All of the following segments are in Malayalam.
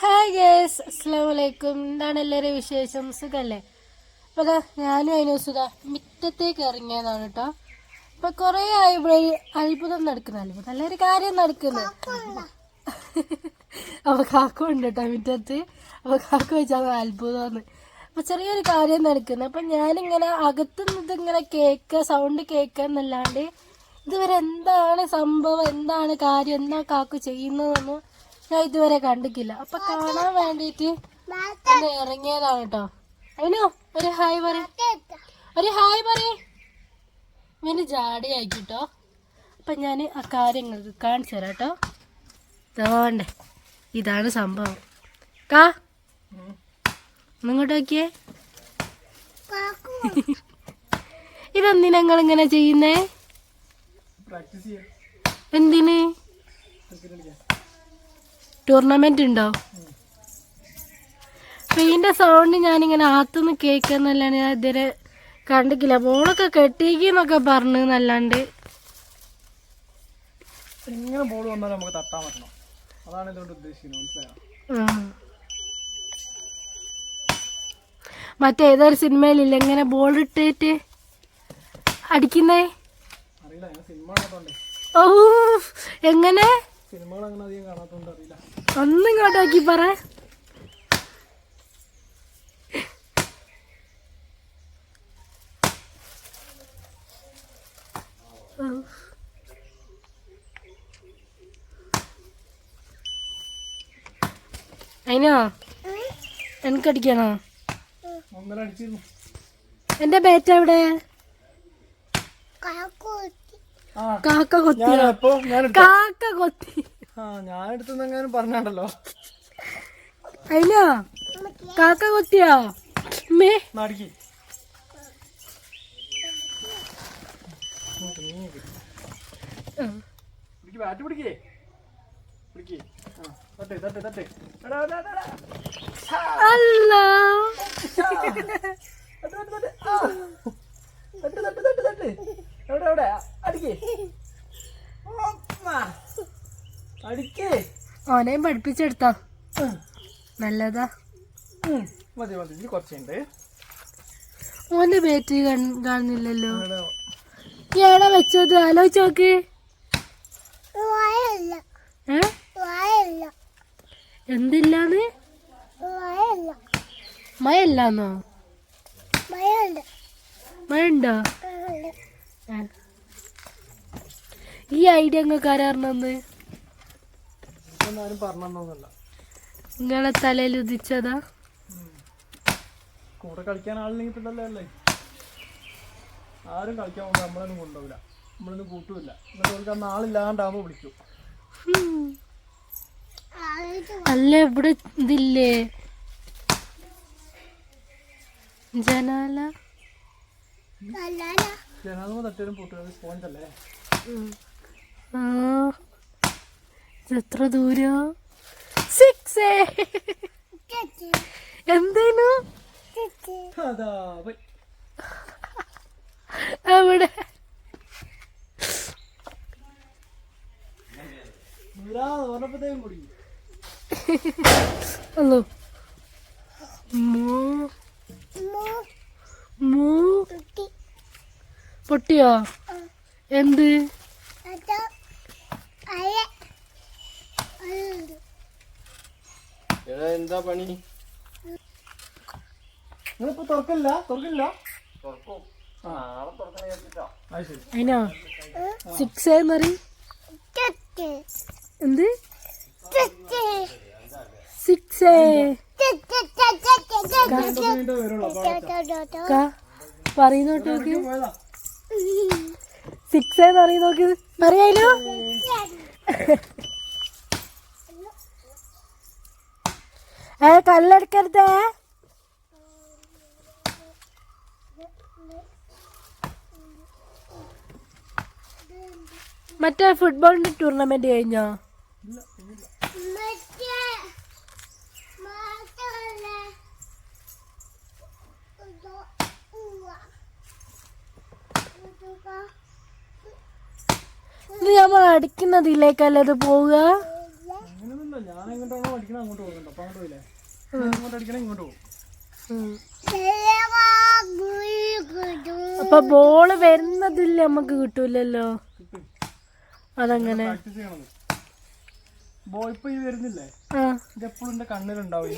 ഹായ് ഗേസ് അസ്സാം വലൈക്കും എന്താണ് എല്ലാവരും വിശേഷം? സുഖല്ലേ? അപ്പോൾ അതാ ഞാനും അതിന് സുഖ. മിറ്റത്തേക്ക് ഇറങ്ങിയതാണ് കേട്ടോ അപ്പോൾ കുറേ ആയി ഇവിടെ ഒരു അത്ഭുതം നടക്കുന്ന. അത്ഭുതം. നല്ലൊരു കാര്യം നടക്കുന്നത് അപ്പോൾ കാക്ക ഉണ്ട് കേട്ടോ മിറ്റത്ത്. അപ്പോൾ കാക്ക വെച്ചാൽ അത്ഭുതമാണ്. അപ്പോൾ ചെറിയൊരു കാര്യം നടക്കുന്നത് അപ്പം ഞാനിങ്ങനെ അകത്തുനിന്ന് ഇങ്ങനെ കേൾക്കുക സൗണ്ട് കേൾക്കുക എന്നല്ലാണ്ട് ഇതുവരെ എന്താണ് സംഭവം? എന്താണ് കാര്യം? എന്താ കാക്കു ചെയ്യുന്നതെന്നൊന്നും ഞാൻ ഇതുവരെ കണ്ടിട്ടില്ല. അപ്പൊ കാണാൻ വേണ്ടിട്ട് ഒന്ന് ഇറങ്ങിയതാണ് കേട്ടോ. അതിനോ ഒരു ഹായ് പറ ഒരു ഹായ് പറ ഇവന് കേട്ടോ അപ്പൊ ഞാൻ ആ കാര്യങ്ങൾക്ക് കാണിച്ചു തരാം കേട്ടോ. ഇതോണ്ടേ ഇതാണ് സംഭവം. കാ ഒന്നിങ്ങോട്ട് നോക്കിയേ. ഇതെന്തിനാ നിങ്ങൾ ഇങ്ങനെ ചെയ്യുന്നേ എന്തിന്? ടൂർണമെന്റ് ഉണ്ടോ? പെയിന്റെ സൗണ്ട് ഞാനിങ്ങനെ ആത്തുനിന്ന് കേൾക്കുന്നല്ലാണ്ട് ഞാൻ ഇതുവരെ കണ്ടിട്ടില്ല. ബോളൊക്കെ കെട്ടിക്കുന്നൊക്കെ പറഞ്ഞു എന്നല്ലാണ്ട്. ബോൾ നമുക്ക് തട്ടാൻ പറ്റണം. അതാണ് ഇതുകൊണ്ട് ഉദ്ദേശിക്കുന്നത്. മനസ്സിലായോ? ഉം. മറ്റേതൊരു സിനിമയിലില്ല ഇങ്ങനെ ബോൾ ഇട്ടേറ്റ് അടിക്കുന്നേ? അറിയില്ല സിനിമ ഓ എങ്ങനെ? സിനിമകൾ അങ്ങനെ അധികം കാണാത്തോണ്ട് അറിയില്ല. ഒന്നിങ്ങോട്ട് നോക്കി പറ. അതിനോ എനിക്കടിക്കണോ എന്റെ ബേറ്റ എവിടെ? ആ കാക്ക കൊത്തി ഞാൻ അപ്പൊ ഞാൻ കാക്ക കൊത്തി. ആ ഞാൻ എടുത്തെന്നെങ്ങാനും പറഞ്ഞാണ്ടല്ലോ. അതിനോ കാക്ക കൊത്തിയാ? മേ നടിക്ക്. പിടിക്ക് ബാറ്റ് പിടിക്കേ. പിടിക്കേ. തട്ടെ തട്ടെ തട്ടെ. അല്ല തട്ട്, തട്ട്, തട്ട്. തട്ട്, തട്ട്, തട്ട്. എവിടെ എവിടെ? അടിക്കേ. ഓനെയും പഠിപ്പിച്ചെടുത്താ. നല്ലതാ. മതി മതി. ഇത് കുറച്ചുണ്ട്. ഓന്റെ ബാറ്ററി കാണുന്നില്ലല്ലോ. എവിടെ വെച്ചത്? ആലോചിച്ച് നോക്ക്. എന്തില്ലാന്ന്? മഴല്ലാന്നോ മഴ ഉണ്ടോ ഈ ഐഡിയ നിങ്ങൾക്ക് കരാറിനൊന്ന് ആരും പറഞ്ഞൊന്നുമല്ല നിങ്ങളെ തലയിൽ ഉദിച്ചതാ? കൂടെ കളിക്കാൻ ആളില്ലെങ്കിൽ പിന്നെ അല്ലേ ആരും കളിക്കാൻ പോകുമ്പോൾ നമ്മളൊന്നും കൊണ്ടുപോകില്ല നമ്മളൊന്നും കൂട്ടൂല എന്നിട്ട് അവർക്ക് അന്ന് ആളില്ലാണ്ടാകുമ്പോൾ വിളിക്കും. അല്ല ഇവിടെ ഇതില്ലേ? ജനാല? ജനാലുമ തട്ടിയാലും പൊട്ടുന്നത് സ്പോഞ്ച് അല്ലേ ആ. എത്ര ദൂരം? സിക്സ്. എന്തേനു അവിടെ ഹലോ. പൊട്ടിയോ? എന്ത്? എന്താ പണി? നിങ്ങളിപ്പോ തുറക്കില്ല? തുറക്കില്ല? അതിനോ സിക്സ് എന്നറി എന്ത്? സിക്സ് കഴിഞ്ഞിട്ടേ വരുള്ളൂ അപ്പൊ പറയുന്നോട്ട് നോക്ക്. പോയതാ. സിക്സ് എന്ന് പറയുന്ന നോക്ക്. പറയാലോ ഏ കല്ലെടുക്കരുത്. മറ്റേ ഫുട്ബോളിന്റെ ടൂർണമെന്റ് കഴിഞ്ഞോ? ഇത് നമ്മൾ അടിക്കുന്നതിലേക്കല്ലേ പോവുക? അങ്ങനെയൊന്നുമില്ല ഞാൻ എങ്ങോട്ടാണോ അടിക്കണം അങ്ങോട്ട് പോകുന്നുണ്ട് അപ്പൊ അങ്ങോട്ട് പോയില്ലേ? അടിക്കണം ഇങ്ങോട്ട് പോകും. അപ്പൊ ബോൾ വരുന്നതില്ല നമുക്ക് കിട്ടൂലല്ലോ? അതങ്ങനെ. ബോൾ ഇപ്പൊ ഈ വരുന്നില്ലേ? ആ. ഇത് എപ്പോഴും എന്റെ കണ്ണിലുണ്ടാവും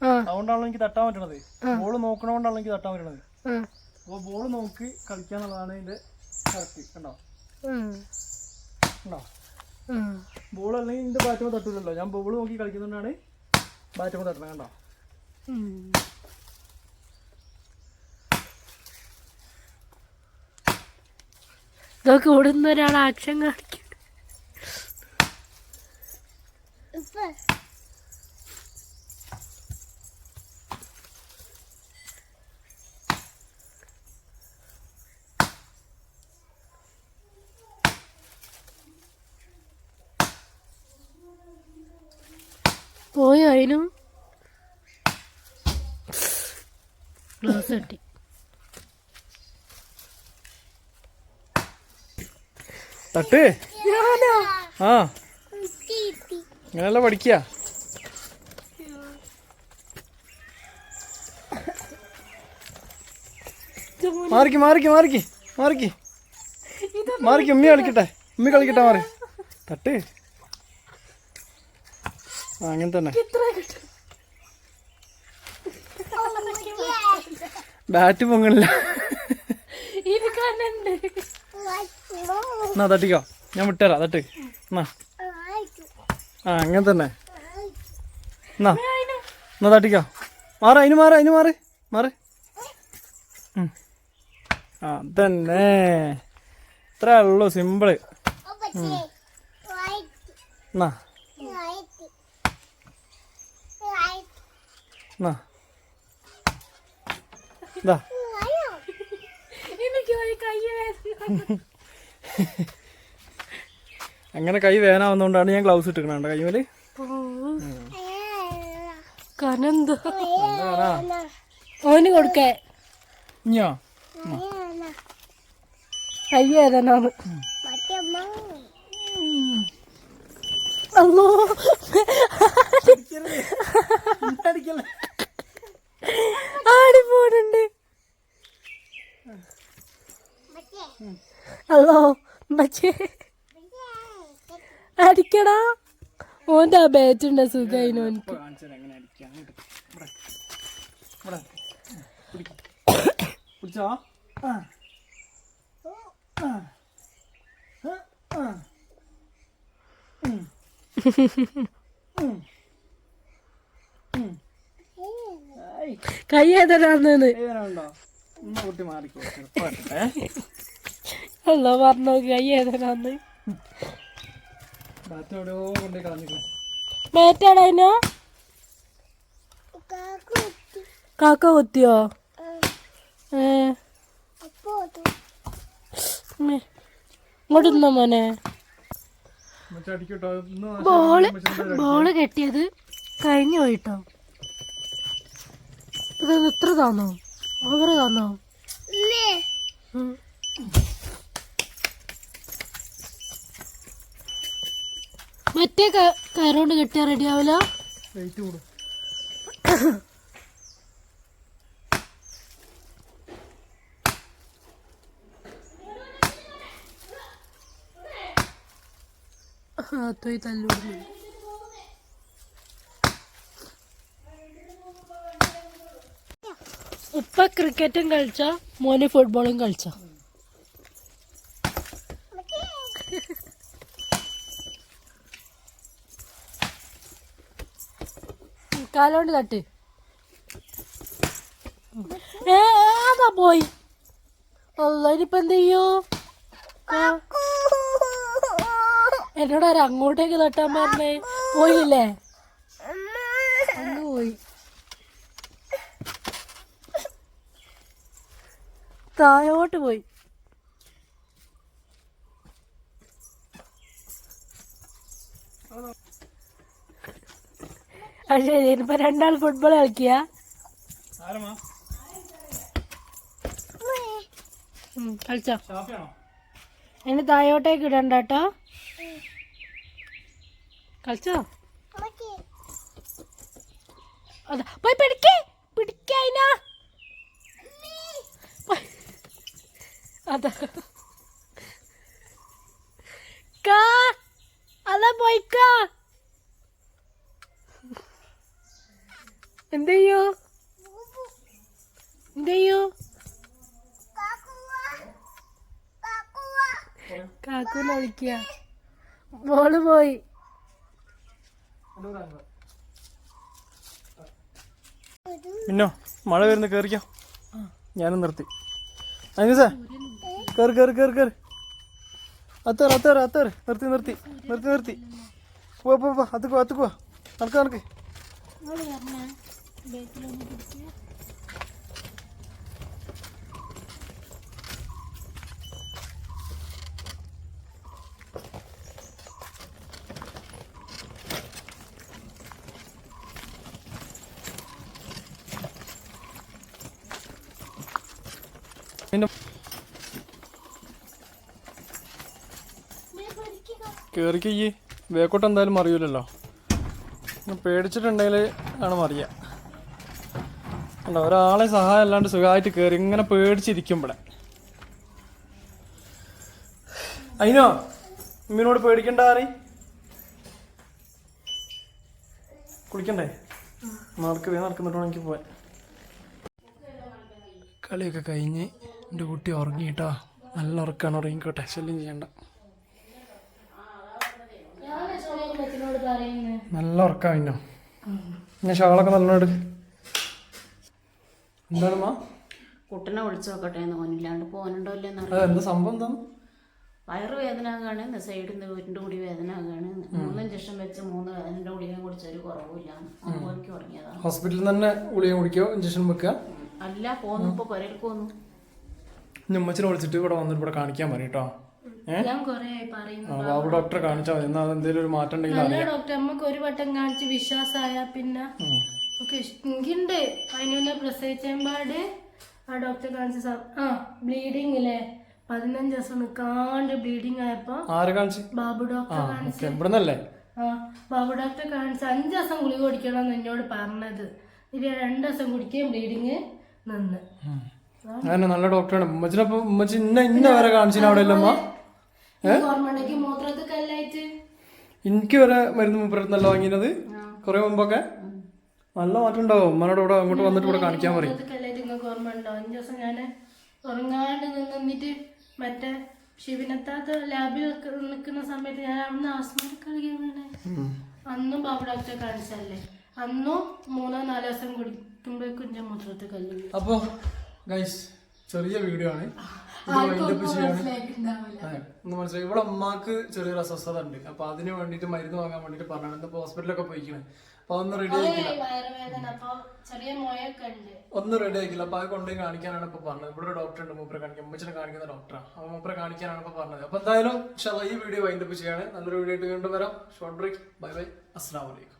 ആ. അതുകൊണ്ടാണല്ലോ എനിക്ക് തട്ടാൻ പറ്റണത്. ബോൾ നോക്കണോണ്ടാണല്ലോ എനിക്ക് തട്ടാൻ പറ്റണത്. അപ്പൊ ബോൾ നോക്കി കളിക്കാന്നുള്ളതാണ് ഇതിന്റെ കറക്റ്റ് കണ്ടോ? കണ്ടോ? ബോൾ അല്ലെങ്കിൽ ഇതിന്റെ തട്ടൂലല്ലോ. ഞാൻ ബോൾ നോക്കി കളിക്കുന്നതുകൊണ്ടാണ് കൂടെ ഇടണം കണ്ടോ. ഇതൊക്കെ ഓടുന്ന ഒരാൾ ആക്ഷൻ കാണിക്കും. പോയോ അതിനും ഗ്ലാസ് കിട്ടി. തട്ട്. ആ. അങ്ങനെയല്ല പഠിക്കുക മാറിക്ക് മാറിക്ക് മാറിക്ക് മാറിക്ക്. മാറിക്ക് ഉമ്മി കളിക്കട്ടെ. ഉമ്മി കളിക്കട്ടെ മാറി. തട്ട്. അങ്ങനെ തന്നെ. ബാറ്റ് പൊങ്ങണില്ല. എന്നാ തട്ടിക്കോ. ഞാൻ വിട്ടുതരാം തട്ട്. എന്നാ. ആ അങ്ങനെ തന്നെ. എന്നാ. എന്നാ തട്ടിക്കോ. മാറ അതിന് മാറ അതിന് മാറ്. മാറ്. അതന്നെ ആ തന്നെ ഇത്രേ ഉള്ളൂ സിമ്പിൾ എന്നാ. എന്നാ ഇതാ അങ്ങനെ കൈ വേനാവുന്നതുകൊണ്ടാണ് ഞാൻ ഗ്ലൗസ് ഇട്ടിരിക്കണ കൈമൽ ഓന് കൊടുക്കേ. ഇഞ്ഞോ? കൈ വേദനാണ്. അല്ലോ ആടി പോണുണ്ട്. അല്ലോ അടിക്കടാ. ഓന്റെ ആ സുഖായിന് ഓൻക്ക്. ഇപ്പൊ കാണിച്ചുതരാം എങ്ങനെ അടിക്കാം അങ്ങോട്ട് ഇവിടെ ഇവിടെ പിടിക്ക്. പിടിച്ചോ ആ ആ ആ ആ ഉം. ഉം. ഉം. ആയി. കൈ ഏതരാന്ന് അല്ലോ പറഞ്ഞു കൈ ഏതരാന്ന് ബാറ്റ് എവിടെയോ കൊണ്ടേ കളഞ്ഞിരിക്കണേ മേറ്റാടാ അതിനോ? കാക്ക കൊത്തിയോ? ഏ. മോനെ. ബോൾ ബോൾ കെട്ടിയത് കഴിഞ്ഞു പോയിട്ടോ. ഇത് ഇത്ര താന്നോ ഓവർ താന്നോ മറ്റേ കയറുകൊണ്ട് കയറോണ്ട് കെട്ടിയാ റെഡി ആവില്ല ആ കൂടും തോയി തല്ലൂടുന്നു ക്രിക്കറ്റും കളിച്ച മോന് ഫുട്ബോളും കളിച്ച. കാലോണ്ട് തട്ട്. ഏ അതാ പോയി. അല്ല എന്ത് ചെയ്യോ? എന്നോട് അങ്ങോട്ടേക്ക് തട്ടാൻ പറഞ്ഞേ? പോയില്ലേ അങ്ങ് പോയി താഴോട്ട് പോയി. അത് ഇപ്പൊ രണ്ടാൾ ഫുട്ബോൾ കളിക്കുക. തായോട്ടേക്ക് കളിച്ചോ. ഇനി താഴോട്ടേക്ക് ഇടണ്ട കേട്ടോ. കളിച്ചോ? അതാ പോയി പിടിക്കേ. അതാ. കാ അതാ പോയിക്കാ വിളിക്കുക മോൾ പോയി. പിന്നോ മഴ വരുന്ന കേറിക്കോ. ഞാനും നിർത്തി. അനിസേ കേറി കേറി കേറി കേറി. അത്തേറ് അത്തേറ് അത്തേറ്. നിർത്തി നിർത്തി നിർത്തി നിർത്തി. പോ പോ പോ. അത്തുക്കോ അത്തുക്കോ നടക്ക് നടക്ക്. മോൾ വരണേ ഈ ബേക്കോട്ട് എന്തായാലും മറിയൂലല്ലോ. പേടിച്ചിട്ടുണ്ടെങ്കിൽ ആണ് മറിയുക അല്ല ഒരാളെ സഹായം അല്ലാണ്ട് സുഖമായിട്ട് കയറി ഇങ്ങനെ പേടിച്ചിരിക്കുമ്പോഴെ അതിനോ ഇമ്മിനോട് പേടിക്കണ്ട ആറി കുളിക്കണ്ടേ? നടക്ക് വേ നടക്കുന്നിട്ടോ പോവാൻ. കളിയൊക്കെ കഴിഞ്ഞ് എന്റെ കുട്ടി ഉറങ്ങിയിട്ടോ. നല്ല ഉറക്കാണ് ഉറങ്ങിക്കോട്ടെ. ശല്യം ചെയ്യണ്ട. നല്ല ഉറക്കാ പിന്നെ പിന്നെ ഷാളൊക്കെ നല്ലോണം എന്താണ് മാ കുട്ടനെ വിളിച്ചു നോക്കട്ടെ ഓനില്ലാണ്ട് പോകാനുണ്ടോ ഇല്ലെന്ന് എന്താ സംഭവം എന്താ? വയറ് വേദന ആകുകയാണ് സൈഡിൽ നിന്ന് വീട്ടിന്റെ കൂടി വേദന ആകാണ് മൂന്ന് ഇഞ്ചക്ഷൻ വെച്ച് മൂന്ന് വേദനയുടെ ഗുളിക കുടിച്ചൊരു കുറവില്ല ഒമ്പതിക്ക് ഉറങ്ങിയതാണ് ഹോസ്പിറ്റലിൽ തന്നെ ഗുളിക കുടിക്കോ ഇഞ്ചക്ഷൻ വെക്കുക അല്ല പോന്നു ഇപ്പൊ പുരയിൽ പോന്നു. ഉമ്മച്ചിനെ വിളിച്ചിട്ട് ഇവിടെ വന്നിട്ട് ഇവിടെ കാണിക്കാൻ പറയും കേട്ടോ ഏഹ് ഡോക്ടറെ കാണിച്ചാൽ മതി. എന്നാൽ എന്തെങ്കിലും ഒരു മാറ്റം ഉണ്ടെങ്കിൽ ഡോക്ടർ നമുക്ക് ഒരു വട്ടം കാണിച്ച് വിശ്വാസമായ പിന്നെ എനിക്കുണ്ട് അതിനെ പ്രസവിച്ചമ്പാട് ആ ഡോക്ടറെ കാണിച്ച ആ ബ്ലീഡിങ് ഇല്ലേ പതിനഞ്ച് ദിവസം നിൽക്കാണ്ട് ബ്ലീഡിങ് ആയപ്പോ ആരെ കാണിച്ച്? ബാബു ഡോക്ടറെ കാണിച്ച്. ആ ബാബു ഡോക്ടറെ കാണിച്ച് അഞ്ച് ദിവസം ഗുളിക കുടിക്കണം എന്ന് എന്നോട് പറഞ്ഞത്. ഇത് രണ്ട് ദിവസം കുടിക്കുകയും ബ്ലീഡിങ് നിന്ന്. അങ്ങനെ നല്ല ഡോക്ടറാണ്. ഉമ്മച്ചിനപ്പം ഉമ്മച്ചി ഇന്ന ഇന്ന വരെ കാണിച്ചിന് അവിടെ കല്ലായിട്ട് എനിക്ക് വരെ മരുന്ന് മുപ്പരത്ത് നല്ല വാങ്ങിയത്. കുറെ മുമ്പൊക്കെ. നല്ല മാറ്റം ഉണ്ടാവും ഉമ്മനോട് ഇവിടെ അങ്ങോട്ട് വന്നിട്ട് ഇവിടെ കാണിക്കാൻ പറയും. ഉറങ്ങാണ്ട് നിന്ന് നിന്നിട്ട് മറ്റേ ശിവനത്താത്ത ലാബിൽ നിൽക്കുന്ന സമയത്ത് ഞാൻ അന്ന് ആസ്മ കളിക്കാൻ വീണേ അന്നും ബാബു ഡോക്ടറെ കാണിച്ചല്ലേ അന്നും മൂന്നോ നാലോ ദിവസം കുടിക്കുമ്പോഴേക്കും ഞാൻ മൂത്രത്തിൽ കല്ല്. അപ്പോ ഗൈസ് ചെറിയ വീഡിയോ ആണ്. ഒന്ന് മനസ്സിലായി. ഇവിടെ അമ്മയ്ക്ക് ചെറിയൊരു അസ്വസ്ഥത ഉണ്ട്. അപ്പൊ അതിന് വേണ്ടിട്ട് മരുന്ന് വാങ്ങാൻ വേണ്ടിട്ട് പറഞ്ഞു ഇന്നിപ്പോ ഹോസ്പിറ്റലൊക്കെ പോയിക്കണേ. അപ്പൊ ഒന്ന് റെഡി ആയിക്കില്ല. ഒന്ന് റെഡി ആയിക്കില്ല. അപ്പൊ അത് കൊണ്ടുപോയി കാണിക്കാനാണ് ഇപ്പൊ പറഞ്ഞത്. ഇവിടെ ഡോക്ടർ ഉണ്ട് മൂപ്പരെ കാണിക്കാൻ. മുമ്പിനെ കാണിക്കുന്ന ഡോക്ടറാണ് അപ്പൊ മൂപ്പരെ കാണിക്കാനാണ് ഇപ്പൊ പറഞ്ഞത്. അപ്പൊ എന്തായാലും ഈ വീഡിയോ വൈൻഡപ്പ് ചെയ്യാണ് നല്ലൊരു വീഡിയോ ആയിട്ട് വീണ്ടും വരാം. ഷോർട്ട് ബ്രേക്ക് ബൈ ബൈ അസ്സാം വലൈക്കും